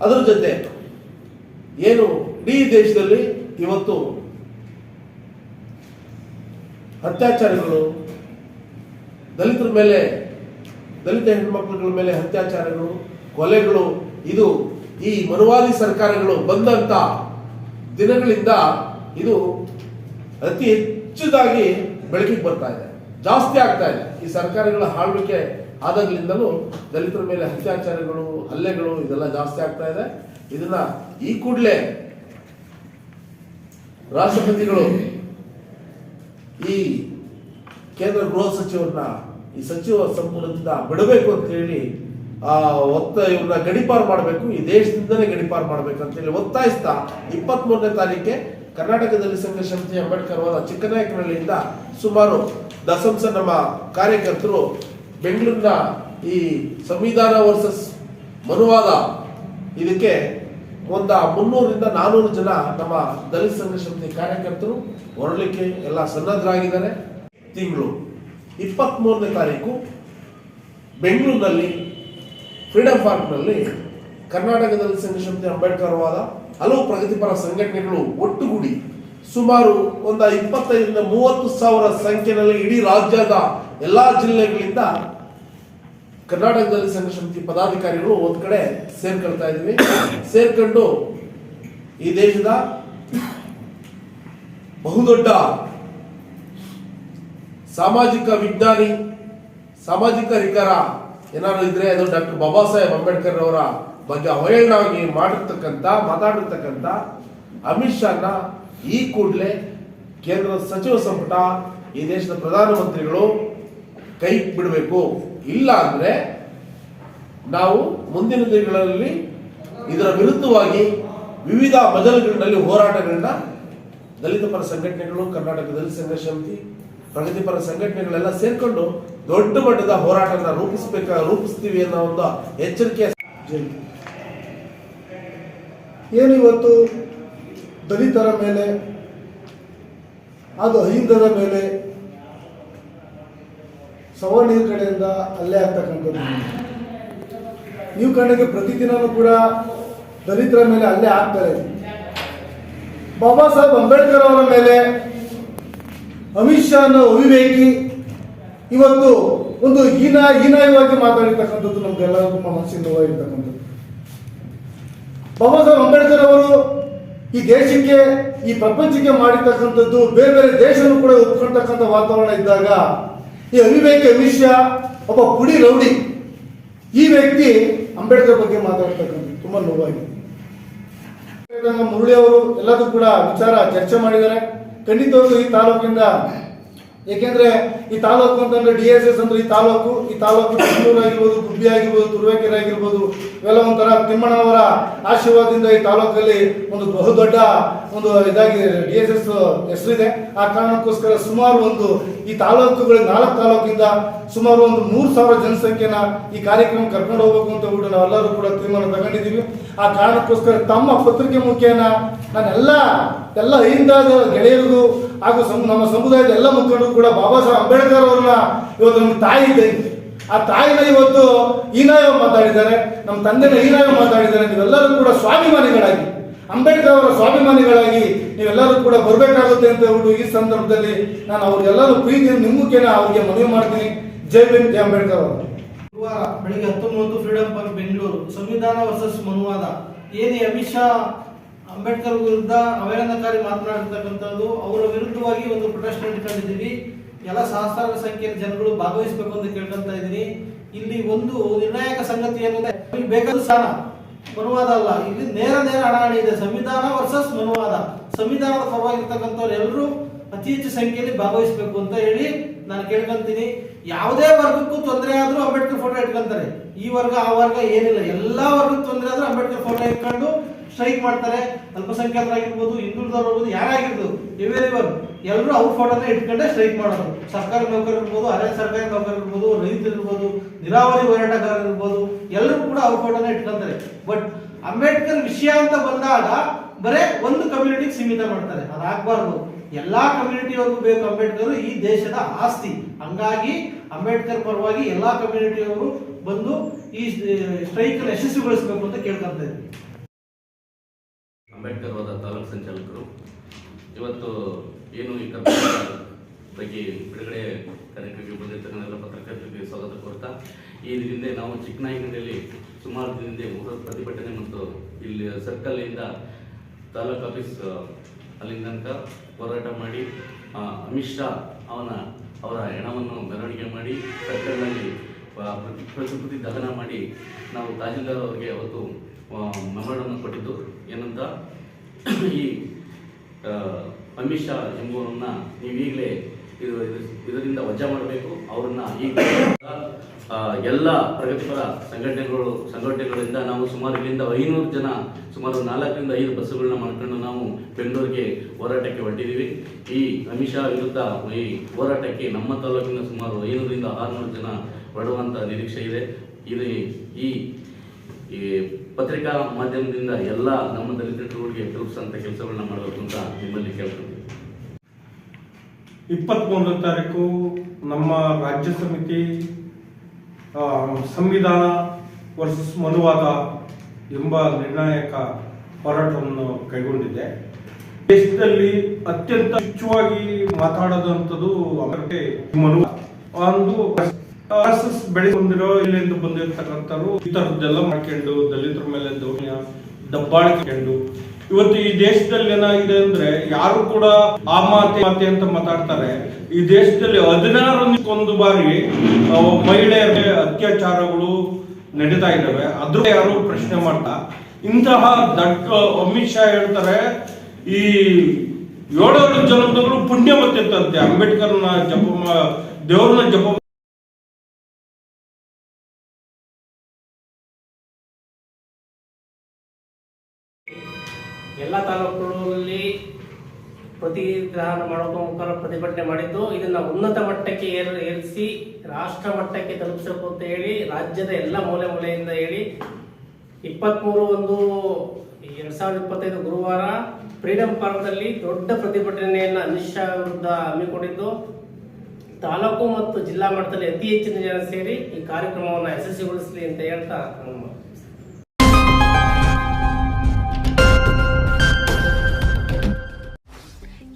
ಅದರ ಜೊತೆ ಏನು ಇಡೀ ದೇಶದಲ್ಲಿ ಇವತ್ತು ಅತ್ಯಾಚಾರಗಳು, ದಲಿತರ ಮೇಲೆ, ದಲಿತ ಹೆಣ್ಮಕ್ಳುಗಳ ಮೇಲೆ ಅತ್ಯಾಚಾರಗಳು, ಕೊಲೆಗಳು, ಇದು ಈ ಮನುವಾದಿ ಸರ್ಕಾರಗಳು ಬಂದಂತ ದಿನಗಳಿಂದ ಇದು ಅತಿ ಹೆಚ್ಚುದಾಗಿ ಬೆಳಕಿಗೆ ಬರ್ತಾ ಇದೆ. ಜಾಸ್ತಿ ಆಗ್ತಾ ಇದೆ. ಈ ಸರ್ಕಾರಗಳ ಆಳ್ವಿಕೆ ಆದಾಗ್ಲಿಂದಲೂ ದಲಿತರ ಮೇಲೆ ಅತ್ಯಾಚಾರಗಳು ಹಲ್ಲೆಗಳು ಇದೆಲ್ಲ ಜಾಸ್ತಿ ಆಗ್ತಾ ಇದೆ. ಇದನ್ನ ಈ ಕೂಡಲೇ ರಾಷ್ಟ್ರಪತಿಗಳು ಈ ಕೇಂದ್ರ ಗೃಹ ಸಚಿವರನ್ನ, ಈ ಸಚಿವ ಸಂಪುಟದಿಂದ ಬಿಡಬೇಕು ಅಂತ ಹೇಳಿ, ಆ, ಒತ್ತ ಇವ್ರನ್ನ ಗಡಿಪಾರು ಮಾಡಬೇಕು. ಈ ದೇಶದಿಂದಲೇ ಗಡಿಪಾರು ಮಾಡಬೇಕು ಅಂತ ಹೇಳಿ ಒತ್ತಾಯಿಸ್ತಾ ಇಪ್ಪತ್ತ್ ಮೂರನೇ ತಾರೀಕೆ ಕರ್ನಾಟಕದಲ್ಲಿ ಸಂಘ ಸಮಿತಿ ಅಂಬೇಡ್ಕರ್ ವಾದ ಚಿಕ್ಕನಾಯಕನಹಳ್ಳಿಯಿಂದ ಸುಮಾರು ದಸಂಸ ನಮ್ಮ ಕಾರ್ಯಕರ್ತರು ಬೆಂಗಳೂರಿನ ಈ ಸಂವಿಧಾನ ವರ್ಸಸ್ ಮನುವಾದ, ಇದಕ್ಕೆ ಒಂದು ಮುನ್ನೂರಿಂದ ನಾನೂರು ಜನ ನಮ್ಮ ದಲಿತ ಸಂಘರ್ಷ ಸಮಿತಿ ಕಾರ್ಯಕರ್ತರು ಹೊರಡಲಿಕ್ಕೆ ಎಲ್ಲ ಸನ್ನದ್ಧರಾಗಿದ್ದಾರೆ ತಿಂಗಳು ಇಪ್ಪತ್ತ್ ಮೂರನೇ ತಾರೀಕು ಬೆಂಗಳೂರಿನಲ್ಲಿ ಫ್ರೀಡಮ್ ಪಾರ್ಕ್ನಲ್ಲಿ ಕರ್ನಾಟಕ ದಲಿತ ಸಂಘರ್ಷ ಸಮಿತಿ ಅಂಬೇಡ್ಕರ್ ವಾದ, ಹಲವು ಪ್ರಗತಿಪರ ಸಂಘಟನೆಗಳು ಒಟ್ಟುಗೂಡಿ ಸುಮಾರು ಒಂದು ಇಪ್ಪತ್ತೈದರಿಂದ ಮೂವತ್ತು ಸಾವಿರ ಸಂಖ್ಯೆಯಲ್ಲಿ ಇಡೀ ರಾಜ್ಯದ ಎಲ್ಲಾ ಜಿಲ್ಲೆಗಳಿಂದ ಕರ್ನಾಟಕದಲ್ಲಿ ಸಂಘ ಸಮಿತಿ ಪದಾಧಿಕಾರಿಗಳು ಒಂದ್ ಕಡೆ ಸೇರ್ಕೊಳ್ತಾ ಇದೀವಿ ಸೇರ್ಕೊಂಡು ಈ ದೇಶದ ಬಹುದೊಡ್ಡ ಸಾಮಾಜಿಕ ವಿಜ್ಞಾನಿ, ಸಾಮಾಜಿಕ ಹಿರಿಕರ ಏನಾದ್ರು ಇದ್ರೆ ಅದು ಡಾಕ್ಟರ್ ಬಾಬಾ ಸಾಹೇಬ್ ಅಂಬೇಡ್ಕರ್ ಅವರ ಬಗ್ಗೆ ಅವಹೇಳನವಾಗಿ ಮಾಡಿರ್ತಕ್ಕಂಥ, ಮಾತಾಡಿರ್ತಕ್ಕಂಥ ಅಮಿತ್ ಶಾನ ಈ ಕೂಡಲೇ ಕೇಂದ್ರ ಸಚಿವ ಸಂಪುಟ ಈ ದೇಶದ ಪ್ರಧಾನಮಂತ್ರಿಗಳು ಕೈ ಬಿಡಬೇಕು ಇಲ್ಲ ಅಂದ್ರೆ ನಾವು ಮುಂದಿನ ದಿನಗಳಲ್ಲಿ ಇದರ ವಿರುದ್ಧವಾಗಿ ವಿವಿಧ ಬದಲುಗಳಲ್ಲಿ ಹೋರಾಟಗಳನ್ನ ದಲಿತ ಪರ ಸಂಘಟನೆಗಳು ಕರ್ನಾಟಕ ದಲಿತ ಸಂಘ ಸಮಿತಿ ಪ್ರಗತಿಪರ ಸಂಘಟನೆಗಳೆಲ್ಲ ಸೇರ್ಕೊಂಡು ದೊಡ್ಡ ಮಟ್ಟದ ಹೋರಾಟನ ರೂಪಿಸಬೇಕ, ರೂಪಿಸ್ತೀವಿ ಅನ್ನೋ ಒಂದು ಎಚ್ಚರಿಕೆ. ಏನು ಇವತ್ತು ದಲಿತರ ಮೇಲೆ, ಅದು ಅಹಿಂದದ ಮೇಲೆ, ಸವರ್ಣೀಯ ಕಡೆಯಿಂದ ಅಲ್ಲೇ ಆಗ್ತಕ್ಕಂಥದ್ದು. ನೀವು ಕಣ್ಣಿಗೆ ಪ್ರತಿದಿನವೂ ಕೂಡ ದಲಿತರ ಮೇಲೆ ಅಲ್ಲೇ ಆಗ್ತಾರೆ. ಬಾಬಾ ಸಾಹೇಬ್ ಅಂಬೇಡ್ಕರ್ ಅವರ ಮೇಲೆ ಅಮಿತ್ ಶಾ ಅನ್ನೋ ಅವಿವೇಕಿ ಇವತ್ತು ಒಂದು ಹೀನ, ಹೀನಾಯವಾಗಿ ಮಾತಾಡಿರ್ತಕ್ಕಂಥದ್ದು ನಮ್ಗೆಲ್ಲರಿಗೂ ಮನಸ್ಸಿನ ನೋವಾಗಿರ್ತಕ್ಕಂಥದ್ದು ಬಾಬಾ ಸಾಹೇಬ್ ಅಂಬೇಡ್ಕರ್ ಅವರು ಈ ದೇಶಕ್ಕೆ, ಈ ಪ್ರಪಂಚಕ್ಕೆ ಮಾಡಿರ್ತಕ್ಕಂಥದ್ದು ಬೇರೆ ಬೇರೆ ದೇಶನೂ ಕೂಡ ಒಪ್ಕೊಳ್ತಕ್ಕಂಥ ವಾತಾವರಣ ಇದ್ದಾಗ, ಈ ಅವಿವೇಕ ಅಮಿತ್ ಶಾ ಒಬ್ಬ ಪುಡಿ ರೌಡಿ, ಈ ವ್ಯಕ್ತಿ ಅಂಬೇಡ್ಕರ್ ಬಗ್ಗೆ ಮಾತಾಡ್ತಕ್ಕಂಥದ್ದು ತುಂಬಾ ನೋವಾಗಿದೆ. ಮುರಳಿ ಅವರು ಎಲ್ಲದೂ ಕೂಡ ವಿಚಾರ ಚರ್ಚೆ ಮಾಡಿದ್ದಾರೆ. ಖಂಡಿತವಾಗ್ಲೂ ಈ ತಾಲೂಕಿಂದ ಏಕೆಂದ್ರೆ ಈ ತಾಲೂಕು ಅಂತಂದ್ರೆ ಡಿ ಎಸ್ ಎಸ್ ಅಂದ್ರೆ ಈ ತಾಲೂಕು ಈ ತಾಲೂಕು ಬೆಂಗಳೂರು ಆಗಿರ್ಬೋದು ಗುಬ್ಬಿ ಆಗಿರ್ಬೋದು ತುರುವೇಕೆರೆ ಆಗಿರ್ಬೋದು ಇವೆಲ್ಲ ಒಂಥರ ತಿಮ್ಮಣ್ಣವರ ಆಶೀರ್ವಾದದಿಂದ ಈ ತಾಲೂಕಲ್ಲಿ ಒಂದು ಬಹುದೊಡ್ಡ ಒಂದು ಇದಾಗಿ ಡಿ ಎಸ್ ಎಸ್ ಹೆಸರಿದೆ. ಆ ಕಾರಣಕ್ಕೋಸ್ಕರ ಸುಮಾರು ಒಂದು ಈ ತಾಲೂಕುಗಳ ನಾಲ್ಕು ತಾಲೂಕಿಂದ ಸುಮಾರು ಒಂದು ಮೂರು ಸಾವಿರ ಜನಸಂಖ್ಯೆನ ಈ ಕಾರ್ಯಕ್ರಮ ಕರ್ಕೊಂಡು ಹೋಗ್ಬೇಕು ಅಂತ ಹೇಳ್ಬಿಟ್ಟು ನಾವೆಲ್ಲರೂ ಕೂಡ ತೀರ್ಮಾನ ತಗೊಂಡಿದ್ದೀವಿ. ಆ ಕಾರಣಕ್ಕೋಸ್ಕರ ತಮ್ಮ ಪತ್ರಿಕೆ ಮುಖ್ಯನ ನಾನೆಲ್ಲ, ಎಲ್ಲ ಹಿಂದಾದ ಗೆಳೆಯರು ಹಾಗೂ ನಮ್ಮ ಸಮುದಾಯದ ಎಲ್ಲ ಮುಖಂಡರು ಕೂಡ ಬಾಬಾ ಸಾಹೇಬ್ ಅಂಬೇಡ್ಕರ್ ಅವ್ರನ್ನ ಇವತ್ತು ನಮ್ಮ ತಾಯಿ ಇದೆ. ಆ ತಾಯಿನ ಇವತ್ತು ಈನಾಯ ಮಾತಾಡಿದ್ದಾರೆ. ನಮ್ಮ ತಂದೆನ ಈನಾಯ ಮಾತಾಡಿದ್ದಾರೆ. ನೀವೆಲ್ಲರೂ ಕೂಡ ಸ್ವಾಭಿಮಾನಿಗಳಾಗಿ. ಅಂಬೇಡ್ಕರ್ ಅವರ ಸ್ವಾಭಿಮಾನಿಗಳಾಗಿ ನೀವೆಲ್ಲರೂ ಕೂಡ ಬರಬೇಕಾಗುತ್ತೆ ಅಂತ ಹೇಳ್ಬಿಟ್ಟು ಈ ಸಂದರ್ಭದಲ್ಲಿ ನಾನು ಅವ್ರಿಗೆಲ್ಲರೂ ಪ್ರೀತಿ ನಿಮ್ಮ ಮುಖೇನ ಅವ್ರಿಗೆ ಮನವಿ ಮಾಡ್ತೀನಿ. ಜೈ ಭೀಮ್, ಜೈ ಅಂಬೇಡ್ಕರ್ ಅವರು. ಗುರುವಾರ ಬೆಳಿಗ್ಗೆ ಹತ್ತೊಂಬತ್ತು ಫ್ರೀಡಂ ಪಾರ್ಕ್ ಬೆಂಗಳೂರು. ಸಂವಿಧಾನ ವರ್ಸಸ್ ಮನುವಾದ. ಏನು ಅಮಿತ್ ಶಾ, ಅಂಬೇಡ್ಕರ್ ವಿರುದ್ಧ ಅವಹೇಳನಕಾರಿ ಮಾತನಾಡಿರ್ತಕ್ಕಂಥದ್ದು, ಅವರ ವಿರುದ್ಧವಾಗಿ ಒಂದು ಪ್ರೊಟೆಸ್ಟ್ ಇಟ್ಕೊಂಡಿದ್ದೀವಿ ಎಲ್ಲ ಸಹಸ್ರಾರು ಸಂಖ್ಯೆಯ ಜನಗಳು ಭಾಗವಹಿಸಬೇಕು ಅಂತ ಕೇಳ್ಕೊಂತ ಇದ್ದೀನಿ. ಇಲ್ಲಿ ಒಂದು ನಿರ್ಣಾಯಕ ಸಂಗತಿ ಏನಂದ್ರೆ ಬೇಕಾದ ಸ್ಥಾನ. ಮನುವಾದ ಅಲ್ಲ ಇಲ್ಲಿ ನೇರ ನೇರ ಹಣಾಹಣಿ ಇದೆ. ಸಂವಿಧಾನ ವರ್ಸಸ್ ಮನುವಾದ. ಸಂವಿಧಾನದ ಪರವಾಗಿರ್ತಕ್ಕಂಥವ್ರು ಎಲ್ಲರೂ ಅತಿ ಹೆಚ್ಚು ಸಂಖ್ಯೆಯಲ್ಲಿ ಭಾಗವಹಿಸಬೇಕು ಅಂತ ಹೇಳಿ ನಾನು ಕೇಳ್ಕೊಂತೀನಿ. ಯಾವುದೇ ವರ್ಗಕ್ಕೂ ತೊಂದರೆ ಆದರೂ ಅಂಬೇಡ್ಕರ್ ಫೋಟೋ ಇಟ್ಕೊಂತಾರೆ. ಈ ವರ್ಗ, ಆ ವರ್ಗ ಏನಿಲ್ಲ. ಎಲ್ಲಾ ವರ್ಗಕ್ಕೆ ತೊಂದರೆ ಆದ್ರೂ ಅಂಬೇಡ್ಕರ್ ಫೋಟೋ ಇಟ್ಕೊಂಡು ಸ್ಟ್ರೈಕ್ ಮಾಡ್ತಾರೆ ಅಲ್ಪಸಂಖ್ಯಾತರಾಗಿರ್ಬೋದು ಹಿಂದುಳಿದವರಾಗಿರ್ಬೋದು ಯಾರಾಗಿರ್ಬೋದು ಇವೆರಿವರ್ ಎಲ್ಲರೂ ಅವ್ರ ಫೋಟೋನ ಇಟ್ಕೊಂಡೆ ಸ್ಟ್ರೈಕ್ ಮಾಡೋದು. ಸರ್ಕಾರಿ ನೌಕರರು ಇರ್ಬೋದು, ಅರೆ ಸರ್ಕಾರಿ ನೌಕರರು ಇರ್ಬೋದು, ರೈತರು ಇರ್ಬೋದು, ನೀರಾವರಿ ಹೋರಾಟಗಾರರು ಇರ್ಬೋದು, ಎಲ್ಲರೂ ಕೂಡ ಅವ್ರ ಫೋಟೋನ ಇಟ್ಕೊಂತಾರೆ. ಬಟ್ ಅಂಬೇಡ್ಕರ್ ವಿಷಯ ಅಂತ ಬಂದಾಗ ಬರೇ ಒಂದು ಕಮ್ಯುನಿಟಿಗೆ ಸೀಮಿತ ಮಾಡ್ತಾರೆ. ಅದಾಗಬಾರ್ದು ಎಲ್ಲಾ ಕಮ್ಯುನಿಟಿಯವ್ರಿಗೂ ಬೇಕು ಅಂಬೇಡ್ಕರ್, ಈ ದೇಶದ ಆಸ್ತಿ. ಹಂಗಾಗಿ ಅಂಬೇಡ್ಕರ್ ಪರವಾಗಿ ಎಲ್ಲಾ ಕಮ್ಯುನಿಟಿಯವರು ಬಂದು ಈ ಸ್ಟ್ರೈಕ್ ಯಶಸ್ವಿಗೊಳಿಸಬೇಕು ಅಂತ ಕೇಳ್ಕೊಂತ ಇದ್ದೀವಿ ಅಂಬೇಡ್ಕರ್ ಹೋದ ತಾಲೂಕು ಸಂಚಾಲಕರು ಇವತ್ತು ಏನು ಈ ಕರ್ನಾಟಕ ಬಗ್ಗೆ ಬಿಡುಗಡೆ ಕಾರ್ಯಕ್ರಮಕ್ಕೆ ಬಂದಿರ್ತಕ್ಕಂಥ ಪತ್ರಕರ್ತರಿಗೆ ಸ್ವಾಗತ ಕೋರ್ತಾ, ಈ ಹಿಂದೆ ನಾವು ಚಿಕ್ಕನಾಯಕನಹಳ್ಳಿ ಸುಮಾರು ದಿನದಿಂದ ಬೃಹತ್ ಪ್ರತಿಭಟನೆ ಮತ್ತು ಇಲ್ಲಿ ಸರ್ಕಲ್ನಿಂದ ತಾಲೂಕು ಆಫೀಸ್ ಅಲ್ಲಿಂದ ತನಕ ಹೋರಾಟ ಮಾಡಿ ಅಮಿತ್ ಶಾ ಅವನ, ಅವರ ಹೆಣವನ್ನು ಮೆರವಣಿಗೆ ಮಾಡಿ ಸರ್ಕಲ್ನಲ್ಲಿ ಪ್ರತಿಕೃತಿ ದಹನ ಮಾಡಿ ನಾವು ತಹಸೀಲ್ದಾರ್ ಅವರಿಗೆ ಅವತ್ತು ಮೆಮೊರನ್ನು ಕೊಟ್ಟಿದ್ದು. ಏನಂತ, ಈ ಅಮಿತ್ ಶಾ ಎಂಬುವರನ್ನ ನೀವೀಗಲೇ ಇದು, ಇದು- ಇದರಿಂದ ವಜಾ ಮಾಡಬೇಕು. ಅವರನ್ನ ಈಗ ಎಲ್ಲ ಪ್ರಗತಿಪರ ಸಂಘಟನೆಗಳು, ಸಂಘಟನೆಗಳಿಂದ ನಾವು ಸುಮಾರು ಇಲ್ಲಿಂದ ಐನೂರು ಜನ, ಸುಮಾರು ನಾಲ್ಕರಿಂದ ಐದು ಬಸ್ಸುಗಳನ್ನ ಮಾಡ್ಕೊಂಡು ನಾವು ಬೆಂಗಳೂರಿಗೆ ಹೋರಾಟಕ್ಕೆ ಹೊರಟಿದ್ದೀವಿ ಈ ಅಮಿತ್ ಶಾ ವಿರುದ್ಧ ಈ ಹೋರಾಟಕ್ಕೆ ನಮ್ಮ ತಾಲೂಕಿನ ಸುಮಾರು ಐನೂರಿಂದ ಆರುನೂರು ಜನ ಹೊರಡುವಂಥ ನಿರೀಕ್ಷೆ ಇದೆ. ಇದು ಈ ಪತ್ರಿಕಾ ಮಾಧ್ಯಮದಿಂದ ಎಲ್ಲ ನಮ್ಮ ದಲಿತರಿಗೆ ತಲುಪಿಸುವಂತ ಕೆಲಸಗಳನ್ನ ಮಾಡಬೇಕು ಅಂತ ನಿಮ್ಮಲ್ಲಿ ಕೇಳ್ಕೊಳ್ತೀವಿ ಇಪ್ಪತ್ತ್ಮೂರನೇ ತಾರೀಕು ನಮ್ಮ ರಾಜ್ಯ ಸಮಿತಿ ಸಂವಿಧಾನ ವರ್ಸಸ್ ಮನುವಾದ ಎಂಬ ನಿರ್ಣಾಯಕ ಹೋರಾಟವನ್ನು ಕೈಗೊಂಡಿದೆ. ದೇಶದಲ್ಲಿ ಅತ್ಯಂತ ಹೆಚ್ಚುವಾಗಿ ಮಾತಾಡದಂಥದ್ದು ಮನು ಒಂದು ಬೆಳಿ ಬೆಳೆಕೊಂಡಿರೋ ಇಲ್ಲಿಂದ ಬಂದಿರ್ತಕ್ಕಂಥವ್ರು, ಈ ಥರದ್ದೆಲ್ಲ ಮಾಡ್ಕೊಂಡು ದಲಿತರ ಮೇಲೆ ದೌರ್ಯ ದಬ್ಬಾಳ್ಕೊಂಡು ಇವತ್ತು ಈ ದೇಶದಲ್ಲಿ ಏನಾಗಿದೆ ಅಂದ್ರೆ ಯಾರು ಕೂಡ ಆ ಮಾತೆ ಮಾತೆ ಅಂತ ಮಾತಾಡ್ತಾರೆ. ಈ ದೇಶದಲ್ಲಿ ಹದಿನಾರು ಒಂದು ಬಾರಿ ಮಹಿಳೆಯರ ಅತ್ಯಾಚಾರಗಳು ನಡೀತಾ ಇದಾವೆ ಅದ್ರ ಯಾರು ಪ್ರಶ್ನೆ ಮಾಡ್ತಾ, ಇಂತಹ ದಟ್ಟ ಅಮಿತ್ ಶಾ ಹೇಳ್ತಾರೆ, ಈ ಏಳೇಳು ಜನ್ಮದವರು ಪುಣ್ಯ ಬರ್ತಿತ್ತಂತೆ ಅಂಬೇಡ್ಕರ್ನ ಜಪ, ದೇವ್ರನ್ನ ಜಪ ಪ್ರತಿಗ್ರಹಣ ಮಾಡುವ ಮುಖಾಂತರ ಪ್ರತಿಭಟನೆ ಮಾಡಿದ್ದು, ಇದನ್ನ ಉನ್ನತ ಮಟ್ಟಕ್ಕೆ ಏರ್, ಏರಿಸಿ, ರಾಷ್ಟ್ರ ಮಟ್ಟಕ್ಕೆ ತಲುಪಿಸಬೇಕು ಅಂತ ಹೇಳಿ, ರಾಜ್ಯದ ಎಲ್ಲ ಮೂಲೆ ಮೂಲೆಯಿಂದ ಹೇಳಿ ಇಪ್ಪತ್ತ್ಮೂರು ಒಂದು, ಎರಡ್ ಸಾವಿರದ ಇಪ್ಪತ್ತೈದು ಗುರುವಾರ ಫ್ರೀಡಂ ಪಾರ್ಕ್ನಲ್ಲಿ ದೊಡ್ಡ ಪ್ರತಿಭಟನೆಯನ್ನು ಅಮಿತ್ ಶಾ ವಿರುದ್ಧ ಹಮ್ಮಿಕೊಂಡಿದ್ದು, ತಾಲೂಕು ಮತ್ತು ಜಿಲ್ಲಾ ಮಟ್ಟದಲ್ಲಿ ಅತಿ ಹೆಚ್ಚಿನ ಜನ ಸೇರಿ ಈ ಕಾರ್ಯಕ್ರಮವನ್ನು ಯಶಸ್ವಿಗೊಳಿಸಲಿ ಅಂತ ಹೇಳ್ತಾ ನಮ್ಮ